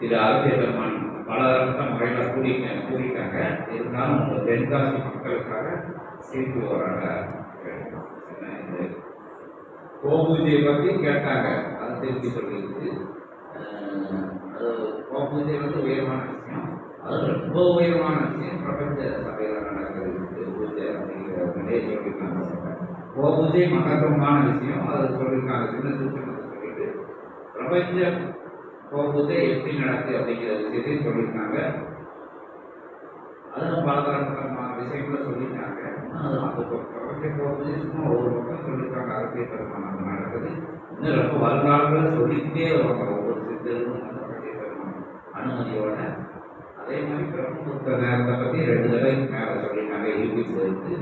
திரு அரசிய பெருமான் பலதரப்பட்ட முறையில் கூடி கூடிட்டாங்க இருந்தாலும் உங்கள் தென்காசி மக்களுக்காக திருப்பி வராங்க இது. கோபூஜையை பற்றி கேட்டாங்க. அது திருப்பி சொல்லியிருக்கு. அது கோபூஜை வந்து உயர்வான விஷயம். அது ரொம்ப உயர்வான விஷயம். பிரபஞ்ச சபையில் நடக்கிறது பூஜை அப்படிங்கிற நிலையை சொல்லியிருக்காங்க. கோபூஜை மகத்துவமான விஷயம். அதை சொல்லியிருக்காங்க. சின்ன சூத்திரத்தை சொல்லிட்டு. பிரபஞ்ச போகும்போதே எப்படி நடக்குது அப்படிங்கிற விஷயத்தையும் சொல்லியிருக்காங்க. அதெல்லாம் பலதரப்பட்ட விஷயங்களை சொல்லிட்டாங்க அது அந்த போகும்போது சும்மா ஒரு பக்கம் சொல்லியிருக்காங்க. அரசியல் பெருமானம் நடக்குது. இன்னும் ரொம்ப வருங்காலங்களில் சொல்லிக்கிட்டே வருவாங்க. ஒவ்வொரு சித்தரும் அந்த பெருமானம் அனுமதியோட. அதே மாதிரி பிரம்மபுத்த நேரத்தை பற்றி ரெண்டு தடவை மேலே சொல்லிட்டாங்க யூடியூப்ல இருக்கு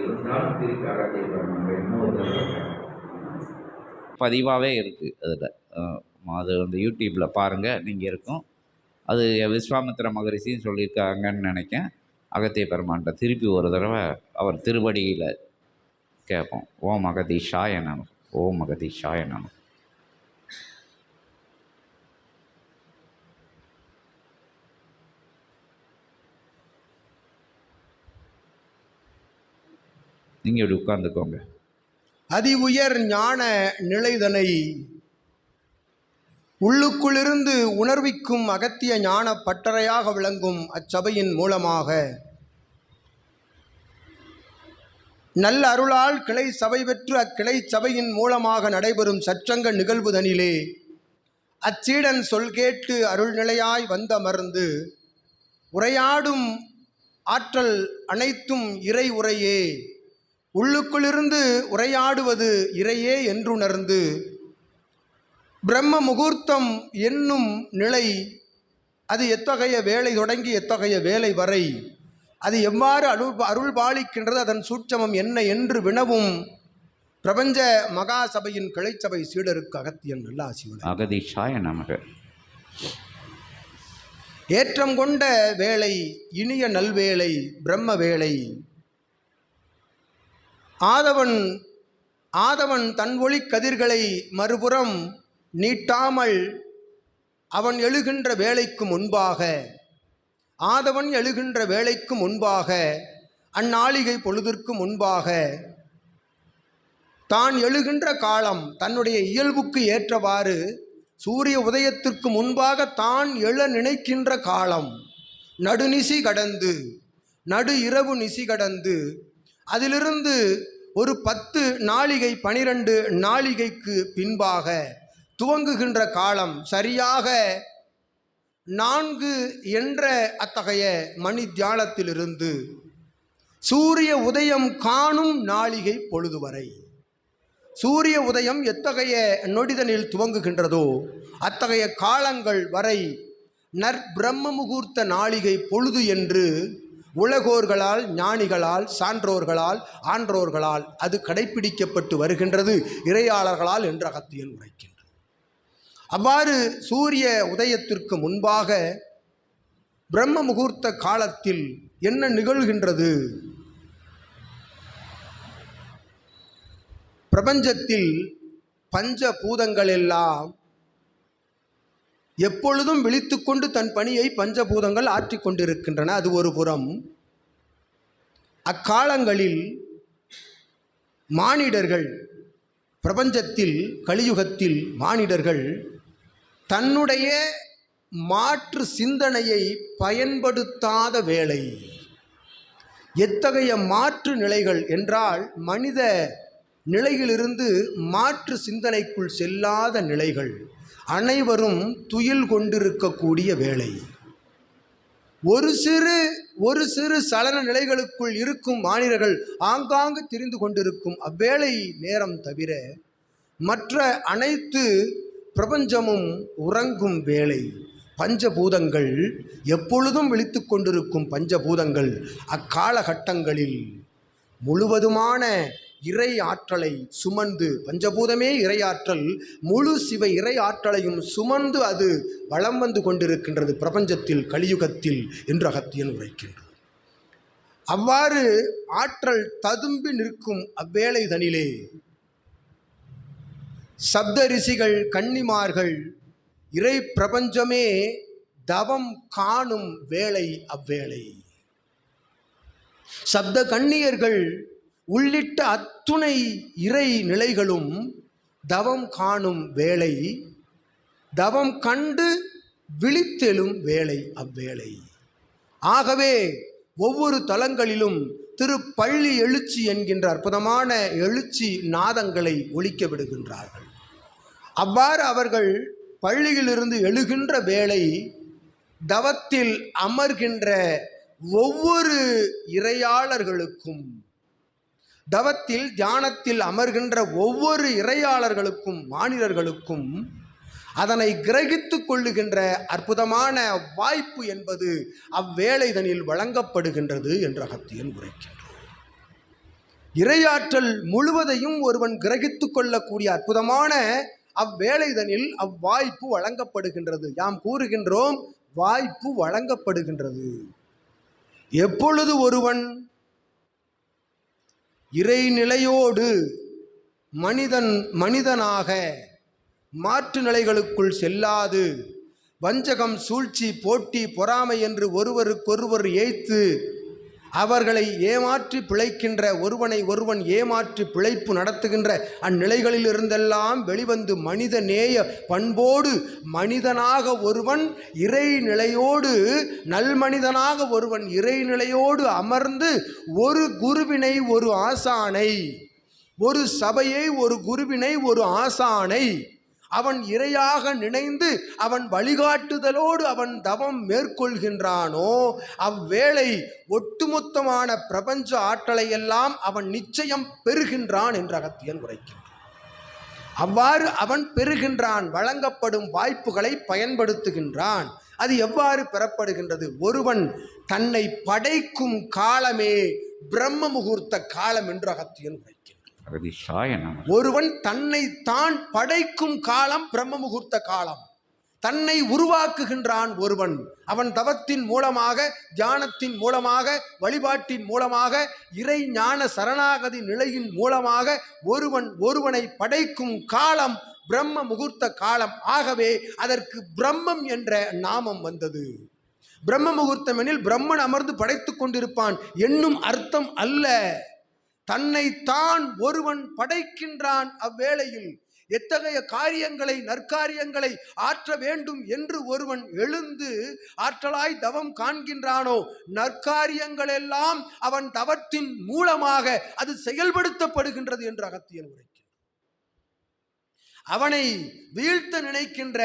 இருந்தாலும் திருப்பி அரசியல் பெருமானம் இன்னொரு தடவை பதிவாகவே இருக்குது அதில். அது வந்து யூடியூப்பில் பாருங்கள் நீங்கள் இருக்கும். அது விஸ்வாமித்திர மகரிஷியும் சொல்லியிருக்காங்கன்னு நினைக்கேன் அகத்திய பெருமான்கிட்ட திருப்பி ஒரு தடவை அவர் திருவடியில் கேட்போம் ஓம் அகதி ஷாயனம் ஓம் அகதி ஷாயனம் நீங்கள் இப்படி உட்காந்துக்கோங்க அதி உயர் ஞான நிலைதனை உள்ளுக்குள்ளிருந்து உணர்விக்கும் அகத்திய ஞான பட்டறையாக விளங்கும் அச்சபையின் மூலமாக. நல்ல அருளால் கிளை சபை பெற்று அக்கிளை சபையின் மூலமாக நடைபெறும் சச்சங்க நிகழ்வுதனிலே அச்சீடன் சொல் கேட்டு அருள்நிலையாய் வந்தமர்ந்து உரையாடும் ஆற்றல் அனைத்தும் இறை உரையே. உள்ளுக்குள்ளிருந்து உரையாடுவது இறையே என்றுணர்ந்து பிரம்ம முகூர்த்தம் என்னும் நிலை அது எத்தகைய வேலை தொடங்கி எத்தகைய வேலை வரை அது எவ்வாறு அருள் அருள் பாலிக்கின்றது அதன் சூட்சமம் என்ன என்று வினவும் பிரபஞ்ச மகா சபையின் கிளைச்சபை சீடருக்கு அகத்தியன் நல்லாசிவன் அகதீஷாய நமக. ஏற்றம் கொண்ட வேளை இனிய நல்வேளை பிரம்ம வேளை. ஆதவன் ஆதவன் தன் ஒளி கதிர்களை மறுபுறம் நீட்டாமல் அவன் எழுகின்ற வேலைக்கு முன்பாக ஆதவன் எழுகின்ற வேலைக்கு முன்பாக அந்நாளிகை பொழுதிற்கு முன்பாக தான் எழுகின்ற காலம் தன்னுடைய இயல்புக்கு ஏற்றவாறு சூரிய உதயத்திற்கு முன்பாக தான் எழ நினைக்கின்ற காலம். நடுநிசி கடந்து நடு இரவு நிசி கடந்து அதிலிருந்து ஒரு பத்து நாளிகை பனிரெண்டு நாளிகைக்கு பின்பாக துவங்குகின்ற காலம் சரியாக நான்கு என்ற அத்தகைய மணி தியானத்திலிருந்து சூரிய உதயம் காணும் நாளிகை பொழுது வரை சூரிய உதயம் எத்தகைய நொடிதனில் துவங்குகின்றதோ அத்தகைய காலங்கள் வரை நற்பிரம்ம முகூர்த்த நாளிகை பொழுது என்று உலகோர்களால் ஞானிகளால் சான்றோர்களால் ஆன்றோர்களால் அது கடைப்பிடிக்கப்பட்டு வருகின்றது இறையாளர்களால் என்று அகத்தியன் உரைக்கின்றார் அவ்வாறு சூரிய உதயத்திற்கு முன்பாக பிரம்ம முகூர்த்த காலத்தில் என்ன நிகழ்கின்றது? பிரபஞ்சத்தில் பஞ்ச பூதங்கள் எல்லாம் எப்பொழுதும் விழித்துக்கொண்டு தன் பணியை பஞ்சபூதங்கள் ஆற்றிக் கொண்டிருக்கின்றன. அது ஒரு புறம். அக்காலங்களில் மானிடர்கள் பிரபஞ்சத்தில் கலியுகத்தில் மானிடர்கள் தன்னுடைய மாற்று சிந்தனையை பயன்படுத்தாத வேலை. எத்தகைய மாற்று நிலைகள் என்றால் மனித நிலையிலிருந்து மாற்று சிந்தனைக்குள் செல்லாத நிலைகள். அனைவரும் துயில் கொண்டிருக்கக்கூடிய வேலை. ஒரு சிறு ஒரு சிறு சலன நிலைகளுக்குள் இருக்கும் மாநிலர்கள் ஆங்காங்கு திரிந்து கொண்டிருக்கும் அவ்வேளை நேரம் தவிர மற்ற அனைத்து பிரபஞ்சமும் உறங்கும் வேளை பஞ்சபூதங்கள் எப்பொழுதும் விழித்து கொண்டிருக்கும் பஞ்சபூதங்கள் அக்காலகட்டங்களில் முழுவதுமான இறை ஆற்றலை சுமந்து பஞ்சபூதமே இறையாற்றல் முழு சிவ இறை ஆற்றலையும் சுமந்து அது வளம் வந்து கொண்டிருக்கின்றது பிரபஞ்சத்தில் கலியுகத்தில் என்று அகத்தியன் உரைக்கின்றது அவ்வாறு ஆற்றல் ததும்பி நிற்கும் அவ்வேளை தனிலே சப்த ரிஷிகள் கன்னிமார்கள் இறை பிரபஞ்சமே தவம் காணும் வேளை அவ்வேளை. சப்த கண்ணியர்கள் உள்ளிட்ட அத்துணை இறை நிலைகளும் தவம் காணும் வேளை தவம் கண்டு விழித்தெழும் வேளை அவ்வேளை. ஆகவே ஒவ்வொரு தலங்களிலும் திருப்பள்ளி எழுச்சி என்கின்ற அற்புதமான எழுச்சி நாதங்களை ஒழிக்க விடுகின்றார்கள். அவ்வாறு அவர்கள் பள்ளியிலிருந்து எழுகின்ற வேளை தவத்தில் அமர்கின்ற ஒவ்வொரு இறையாளர்களுக்கும் தவத்தில் தியானத்தில் அமர்கின்ற ஒவ்வொரு இறையாளர்களுக்கும் மாநிலர்களுக்கும் அதனை கிரகித்து கொள்ளுகின்ற அற்புதமான வாய்ப்பு என்பது அவ்வேளைதனில் வழங்கப்படுகின்றது என்று அகத்தியன் உரைக்கின்றோம் இறையாற்றல் முழுவதையும் ஒருவன் கிரகித்து கொள்ளக்கூடிய அற்புதமான அவ்வேளைதனில் அவ்வாய்ப்பு வழங்கப்படுகின்றது. யாம் கூறுகின்றோம் வாய்ப்பு வழங்கப்படுகின்றது. எப்பொழுது ஒருவன் இறைநிலையோடு மனிதன் மனிதனாக மாற்று நிலைகளுக்குள் செல்லாது வஞ்சகம் சூழ்ச்சி போட்டி பொறாமை என்று ஒருவருக்கொருவர் ஏய்த்து அவர்களை ஏமாற்றி பிழைக்கின்ற ஒருவனை ஒருவன் ஏமாற்றி பிழைப்பு நடத்துகின்ற அந்நிலைகளில் இருந்தெல்லாம் வெளிவந்து மனித நேய பண்போடு மனிதனாக ஒருவன் இறைநிலையோடு நல்மனிதனாக ஒருவன் இறைநிலையோடு அமர்ந்து ஒரு குருவினை ஒரு ஆசானை ஒரு சபையை ஒரு குருவினை ஒரு ஆசானை. அவன் இரையாக நினைந்து அவன் வழிகாட்டுதலோடு அவன் தவம் மேற்கொள்கின்றானோ அவ்வேளை ஒட்டுமொத்தமான பிரபஞ்ச ஆற்றலை எல்லாம் அவன் நிச்சயம் பெறுகின்றான் என்று அகத்தியன் உரைக்கின்றான். அவ்வாறு அவன் பெறுகின்றான் வழங்கப்படும் வாய்ப்புகளை பயன்படுத்துகின்றான். அது எவ்வாறு பெறப்படுகின்றது? ஒருவன் தன்னை படைக்கும் காலமே பிரம்ம முகூர்த்த காலம் என்று அகத்தியன் உரைக்கிறான் ஒருவன் தன்னை தான் படைக்கும் காலம் பிரம்ம முகூர்த்த காலம். தன்னை உருவாக்குகின்றான் ஒருவன். அவன் தவத்தின் மூலமாக தியானத்தின் மூலமாக வழிபாட்டின் மூலமாக இறை ஞான சரணாகதி நிலையின் மூலமாக ஒருவன் ஒருவனை படைக்கும் காலம் பிரம்ம முகூர்த்த காலம். ஆகவே அதற்கு பிரம்மம் என்ற நாமம் வந்தது. பிரம்ம முகூர்த்தம் எனில் பிரம்மன் அமர்ந்து படைத்துக் கொண்டிருப்பான். என்னும் அர்த்தம் அல்ல. தன்னை தான் ஒருவன் படைக்கின்றான் அவ்வேளையில். எத்தகைய காரியங்களை நற்காரியங்களை ஆற்ற வேண்டும் என்று ஒருவன் எழுந்து ஆற்றலாய் தவம் காண்கின்றானோ? நற்காரியங்களெல்லாம் அவன் தவத்தின் மூலமாக அது செயல்படுத்தப்படுகின்றது என்று அகத்தியன் உரைக்கும் அவனை வீழ்த்த நினைக்கின்ற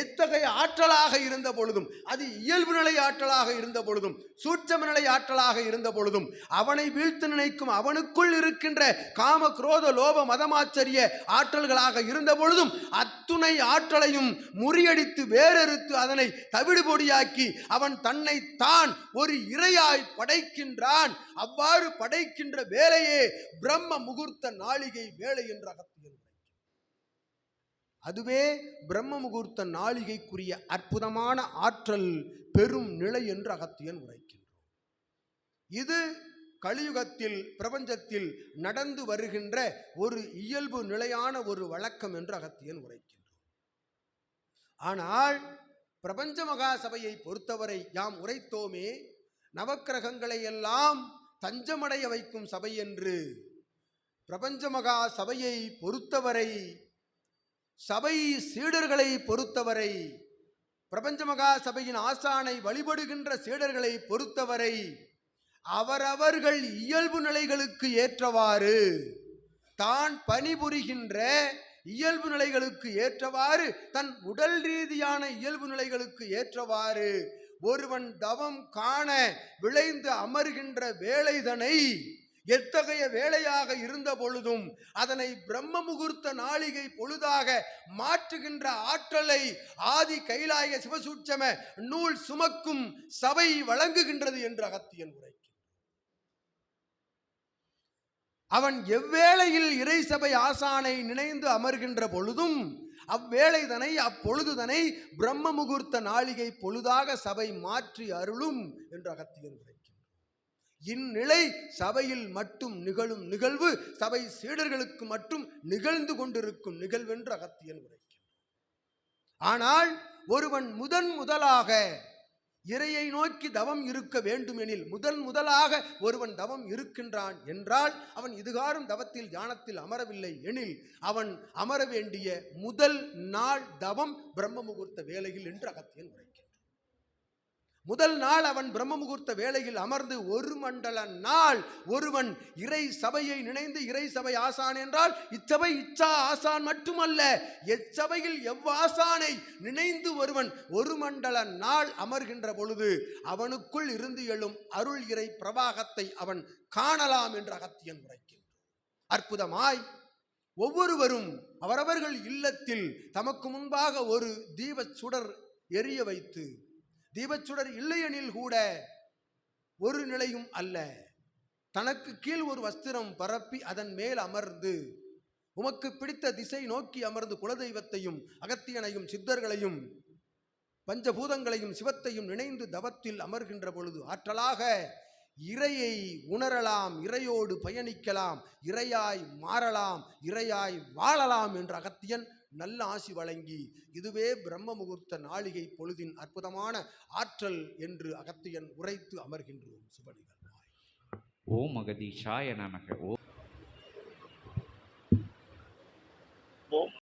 எத்தகைய ஆற்றலாக இருந்த பொழுதும் அது இயல்பு நிலை ஆற்றலாக இருந்த பொழுதும் சூட்சம நிலை ஆற்றலாக இருந்த பொழுதும் அவனை வீழ்த்த நினைக்கும் அவனுக்குள் இருக்கின்ற காம குரோத லோப மதமாச்சரிய ஆற்றல்களாக இருந்த பொழுதும் அத்துணை ஆற்றலையும் முறியடித்து வேறறுத்து அதனை தவிடுபொடியாக்கி அவன் தன்னை தான் ஒரு இரையாய் படைக்கின்றான். அவ்வாறு படைக்கின்ற வேலையே பிரம்ம முகூர்த்த நாளிகை வேலை என்று அகத்தியல் அதுவே பிரம்ம முகூர்த்த நாளிகைக்குரிய அற்புதமான ஆற்றல் பெரும் நிலை என்று அகத்தியன் உரைக்கின்றோம் இது கலியுகத்தில் பிரபஞ்சத்தில் நடந்து வருகின்ற ஒரு இயல்பு நிலையான ஒரு வழக்கம் என்று அகத்தியன் உரைக்கின்றோம் ஆனால் பிரபஞ்ச மகா சபையை பொறுத்தவரை யாம் உரைத்தோமே நவக்கிரகங்களை எல்லாம் தஞ்சமடைய வைக்கும் சபை என்று பிரபஞ்ச மகா சபையை பொறுத்தவரை சபை சீடர்களை பொறுத்தவரை பிரபஞ்ச மகா சபையின் ஆசானை வழிபடுகின்ற சீடர்களை பொறுத்தவரை அவரவர்கள் இயல்பு நிலைகளுக்கு ஏற்றவாறு தான் பணிபுரிகின்ற இயல்பு நிலைகளுக்கு ஏற்றவாறு தன் உடல் ரீதியான இயல்பு நிலைகளுக்கு ஏற்றவாறு ஒருவன் தவம் காண விளைந்து அமர்கின்ற வேலைதனை எத்தகைய வேலையாக இருந்த பொழுதும் அதனை பிரம்ம முகூர்த்த நாளிகை பொழுதாக மாற்றுகின்ற ஆற்றலை ஆதி கைலாய சிவசூட்சம நூல் சுமக்கும் சபை வழங்குகின்றது என்று அகத்தியன் உரை அவன் எவ்வேளையில் இறை சபை ஆசானை நினைந்து அமர்கின்ற பொழுதும் அவ்வேளைதனை அப்பொழுதுதனை பிரம்ம முகூர்த்த நாளிகை பொழுதாக சபை மாற்றி அருளும் என்று அகத்தியன் உரைக்கின்றான். இந்நிலை சபையில் மட்டும் நிகழும் நிகழ்வு சபை சீடர்களுக்கு மட்டும் நிகழ்ந்து கொண்டிருக்கும் நிகழ்வென்று அகத்தியன் உரைக்கிறான் ஆனால் ஒருவன் முதன் முதலாக இறையை நோக்கி தவம் இருக்க வேண்டுமெனில் முதன் முதலாக ஒருவன் தவம் இருக்கின்றான் என்றால் அவன் இதுகாரும் தவத்தில் தியானத்தில் அமரவில்லை எனில் அவன் அமர வேண்டிய முதல் நாள் தவம் பிரம்ம முகூர்த்த வேலையில் என்று அகத்தியன் உரை முதல் நாள் அவன் பிரம்ம முகூர்த்த வேளையில் அமர்ந்து ஒரு மண்டல நாள் ஒருவன் இறை சபையை நினைந்து இறை சபை ஆசான் என்றால் இச்சபை இச்சா ஆசான் மட்டுமல்ல எச்சபையில் எவ்வாசானை நினைந்து ஒருவன் ஒரு மண்டல நாள் அமர்கின்ற பொழுது அவனுக்குள் இருந்து எழும் அருள் இறை பிரவாகத்தை அவன் காணலாம் என்று அகத்தியன் உரைக்கின்றான். அற்புதமாய். ஒவ்வொருவரும் அவரவர்கள் இல்லத்தில் தமக்கு முன்பாக ஒரு தீபச் சுடர் எரிய வைத்து தீபச்சுடர் இல்லையெனில் கூட ஒரு நிலையும் அல்ல. தனக்கு கீழ் ஒரு வஸ்திரம் பரப்பி அதன் மேல் அமர்ந்து உமக்கு பிடித்த திசை நோக்கி அமர்ந்து குலதெய்வத்தையும் அகத்தியனையும் சித்தர்களையும் பஞ்சபூதங்களையும் சிவத்தையும் நினைந்து தவத்தில் அமர்கின்ற பொழுது ஆற்றலாக இறையை உணரலாம் இறையோடு பயணிக்கலாம் இறையாய் மாறலாம் இறையாய் வாழலாம் என்ற அகத்தியன் நல்ல ஆசி வழங்கி இதுவே பிரம்ம முகூர்த்த நாளிகை பொழுதின் அற்புதமான ஆற்றல் என்று அகத்தியன் உரைத்து அமர்கின்றோம். சுபநிகழ்வாய். ஓம் அகதீஷாய நமக. ஓ